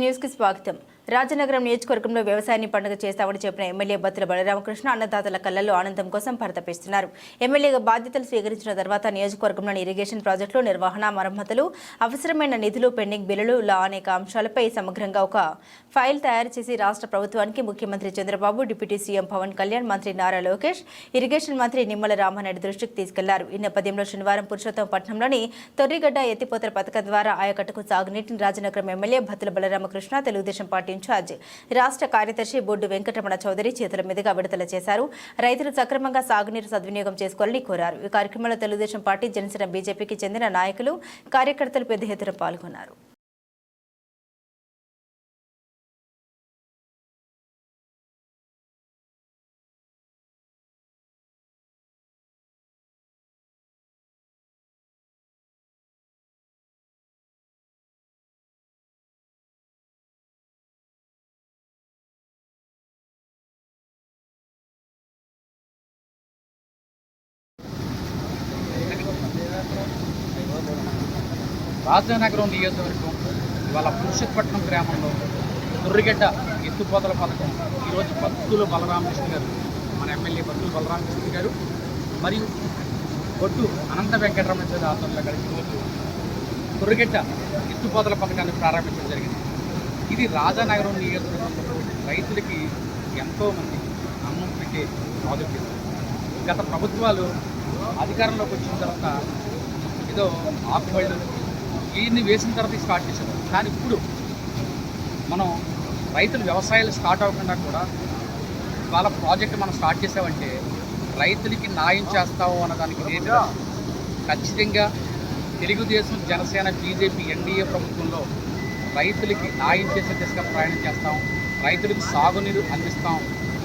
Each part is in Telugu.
న్యూస్కి స్వాగతం రాజనగరం నియోజకవర్గంలో వ్యవసాయాన్ని పండుగ చేస్తామని చెప్పిన ఎమ్మెల్యే బత్తుల బలరామకృష్ణ అన్నదాతల కళ్ళలో ఆనందం కోసం పరితపిస్తున్నారు. ఎమ్మెల్యేగా బాధ్యతలు స్వీకరించిన తర్వాత నియోజకవర్గంలోని ఇరిగేషన్ ప్రాజెక్టులు నిర్వహణ మరమ్మతులు అవసరమైన నిధులు పెండింగ్ బిల్లులు ఇలా అనేక అంశాలపై సమగ్రంగా ఒక ఫైల్ తయారు చేసి రాష్ట్ర ప్రభుత్వానికి ముఖ్యమంత్రి చంద్రబాబు డిప్యూటీ సీఎం పవన్ కళ్యాణ్ మంత్రి నారా లోకేష్ ఇరిగేషన్ మంత్రి నిమ్మల రామారెడ్డి దృష్టికి తీసుకెళ్ళారు. ఈ నేపథ్యంలో శనివారం పురుషోత్తమపట్నంలోని తొర్రిగడ్డ ఎత్తిపోతల పథకం ద్వారా ఆయకట్టుకు సాగునీటిని Rajanagaram MLA Bathula Balaramakrishna Telugu Desam party in charge. రాష్ట్ర కార్యదర్శి బొడ్డు వెంకటరమణ చౌదరి చేతుల మీదుగా విడుదల చేశారు. రైతులు సక్రమంగా సాగునీరు సద్వినియోగం చేసుకోవాలని కోరారు. ఈ కార్యక్రమంలో తెలుగుదేశం పార్టీ జనసేన బీజేపీకి చెందిన నాయకులు కార్యకర్తలు పెద్ద ఎత్తున పాల్గొన్నారు. రాజనగరం నియోజకవర్గం ఇవాళ పురుషపట్నం గ్రామంలో తుర్రిగడ్డ ఎత్తుపోతల పథకం. ఈరోజు భక్తులు బలరామకృష్ణ గారు మన ఎమ్మెల్యే భక్తులు బలరామకృష్ణ గారు మరియు బొట్టు అనంత వెంకటరమణ గారి ఆధ్వర్యంలో కలిసి ఈరోజు తుర్రిగడ్డ ఎత్తుపోతల పథకాన్ని ప్రారంభించడం జరిగింది. ఇది రాజానగరం నియోజకవర్గంలో రైతులకి ఎంతోమంది అన్నం పెట్టే ప్రాజెక్ట్. గత ప్రభుత్వాలు అధికారంలోకి వచ్చిన తర్వాత ఏదో ఆకుబళ్ళు దీన్ని వేసిన తర్వాత స్టార్ట్ చేశారు. కానీ ఇప్పుడు మనం రైతులు వ్యవసాయాలు స్టార్ట్ అవ్వకుండా కూడా వాళ్ళ ప్రాజెక్ట్ మనం స్టార్ట్ చేసామంటే రైతులకి న్యాయం చేస్తాము అన్నదానికి నేను ఖచ్చితంగా తెలుగుదేశం జనసేన బీజేపీ ఎన్డీఏ ప్రభుత్వంలో రైతులకి న్యాయం చేసే దిశగా ప్రయాణం చేస్తాం. రైతులకు సాగునీరు అందిస్తాం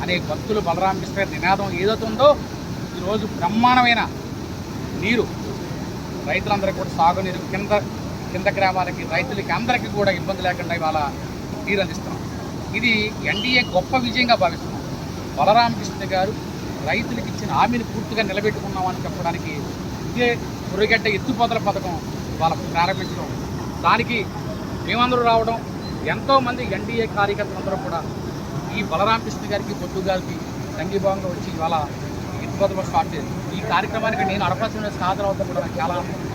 అనే భక్తులు బలరామకృష్ణ నినాదం ఏదైతే ఉందో ఈరోజు బ్రహ్మాండమైన నీరు రైతులందరికీ కూడా సాగునీరు కింద కింద గ్రామాలకి రైతులకి అందరికీ కూడా ఇబ్బంది లేకుండా ఇవాళ నీరు అందిస్తున్నాం. ఇది ఎన్డీఏ గొప్ప విజయంగా భావిస్తున్నాం. బలరామకృష్ణ గారు రైతులకు ఇచ్చిన హామీని పూర్తిగా నిలబెట్టుకున్నామని చెప్పడానికి ఇదే పురిగడ్డ ఎత్తుపోతల పథకం వాళ్ళ ప్రారంభించడం. దానికి మేమందరూ రావడం ఎంతోమంది ఎన్డీఏ కార్యకర్తలందరూ కూడా ఈ బలరామకృష్ణ గారికి బొట్టు గారికి సంఘీభావంగా వచ్చి ఇవాళ ఎత్తుపోతల స్టార్ట్ చేసి ఈ కార్యక్రమానికి నేను అడపాల్సిన హాజరవుతాం కూడా నాకు చాలా ఆనందం